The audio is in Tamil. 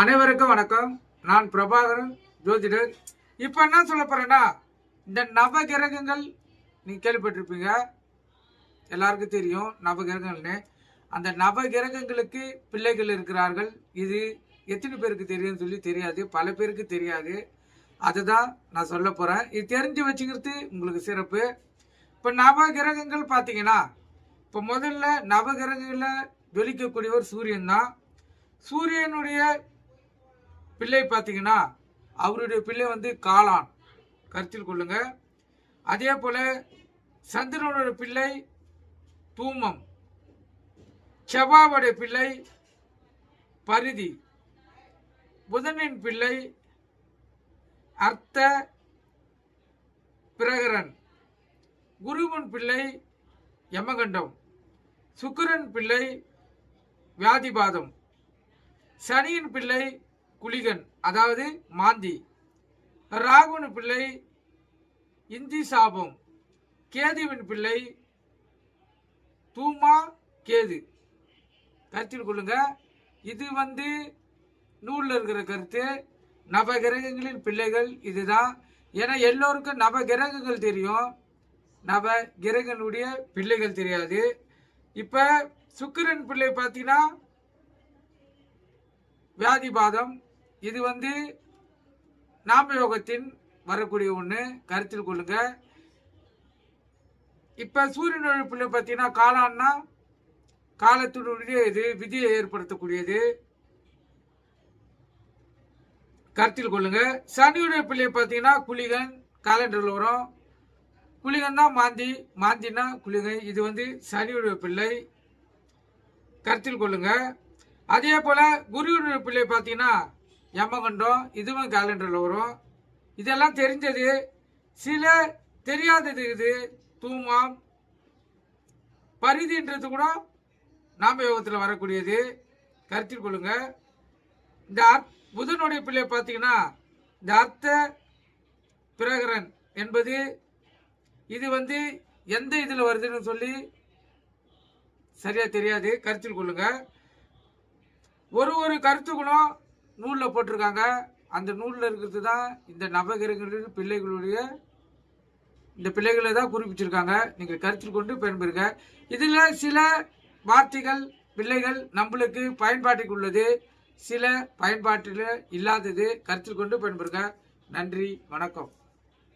அனைவருக்கும் வணக்கம். நான் பிரபாகரன் ஜோதிடர். இப்போ என்ன சொல்ல போகிறேன்னா இந்த நவகிரகங்கள் நீங்கள் கேள்விப்பட்டிருப்பீங்க. எல்லாருக்கும் தெரியும் நவகிரகங்கள்னு. அந்த நவகிரகங்களுக்கு பிள்ளைகள் இருக்கிறார்கள். இது எத்தனை பேருக்கு தெரியும்னு சொல்லி தெரியாது. பல பேருக்கு தெரியாது. அதுதான் நான் சொல்ல போகிறேன் இது தெரிஞ்சு வச்சுக்கிறது உங்களுக்கு சிறப்பு. இப்போ நவகிரகங்கள் பார்த்தீங்கன்னா இப்போ முதல்ல நவகிரகங்களில் ஜொலிக்கக்கூடியவர் சூரியன் தான். சூரியனுடைய பிள்ளை பார்த்தீங்கன்னா அவருடைய பிள்ளை வந்து காளான். கருத்தில் கொள்ளுங்க. அதே போல சந்திரனுடைய பிள்ளை தூமம். செவ்வாவுடைய பிள்ளை பரிதி. புதனின் பிள்ளை அர்த்த பிரகரன். குருவன் பிள்ளை யமகண்டம். சுக்கிரன் பிள்ளை வியாதிபாதம். சனியின் பிள்ளை குளிகன் அதாவது மாந்தி. ராகுவின் பிள்ளை இந்தி சாபம். கேதுவின் பிள்ளை தூமா கேது. கருத்தில் கொள்ளுங்க. இது வந்து நூலில் இருக்கிற கருத்து. நவகிரகங்களின் பிள்ளைகள் இதுதான். ஏன்னா எல்லோருக்கும் நவகிரகங்கள் தெரியும். நவ கிரகனுடைய பிள்ளைகள் தெரியாது. இப்போ சுக்கிரன் பிள்ளை பார்த்தீங்கன்னா வியாதிபாதம் இது வந்து நாமயோகத்தின் வரக்கூடிய ஒன்று கருத்தில் கொள்ளுங்க. இப்போ சூரியன் பிள்ளை பார்த்தீங்கன்னா காளான்னா காலத்தினுடைய இது விதியை ஏற்படுத்தக்கூடியது. கருத்தில் கொள்ளுங்க. சனியுடைய பிள்ளை பார்த்தீங்கன்னா குளிகன் காலண்டரில் வரும். குளிகன் தான் மாந்தி மாந்தினா குளிகை. இது வந்து சனியுடைய பிள்ளை. கருத்தில் கொள்ளுங்க. அதே போல் குருவினுடைய பிள்ளை பார்த்தீங்கன்னா யமகண்டம் இதுவும் கேலண்டரில் வரும். இதெல்லாம் தெரிஞ்சது. சில தெரியாதது இது. தூமாம். பரிதின்றது கூட நாம யோகத்தில் வரக்கூடியது. கருத்தில் கொள்ளுங்க. இந்த புதனுடைய பிள்ளை பார்த்தீங்கன்னா இந்த அர்த்த பிரகரன் என்பது இது வந்து எந்த இதில் வருதுன்னு சொல்லி சரியாக தெரியாது. கருத்தில் கொள்ளுங்க. ஒரு ஒரு கருத்துக்களும் நூலில் போட்டிருக்காங்க. அந்த நூலில் இருக்கிறது தான் இந்த நவகிரகங்களின் பிள்ளைகளுடைய இந்த பிள்ளைகளை தான் குறிப்பிட்டிருக்காங்க நீங்கள் கருத்தில் கொண்டு பயன்பெறுங்க. இதில் சில வார்த்தைகள் பிள்ளைகள் நம்மளுக்கு பயன்பாட்டுக்கு உள்ளது. சில பயன்பாட்டில் இல்லாதது கருத்தில் கொண்டு பயன்பெறுங்க. நன்றி வணக்கம்.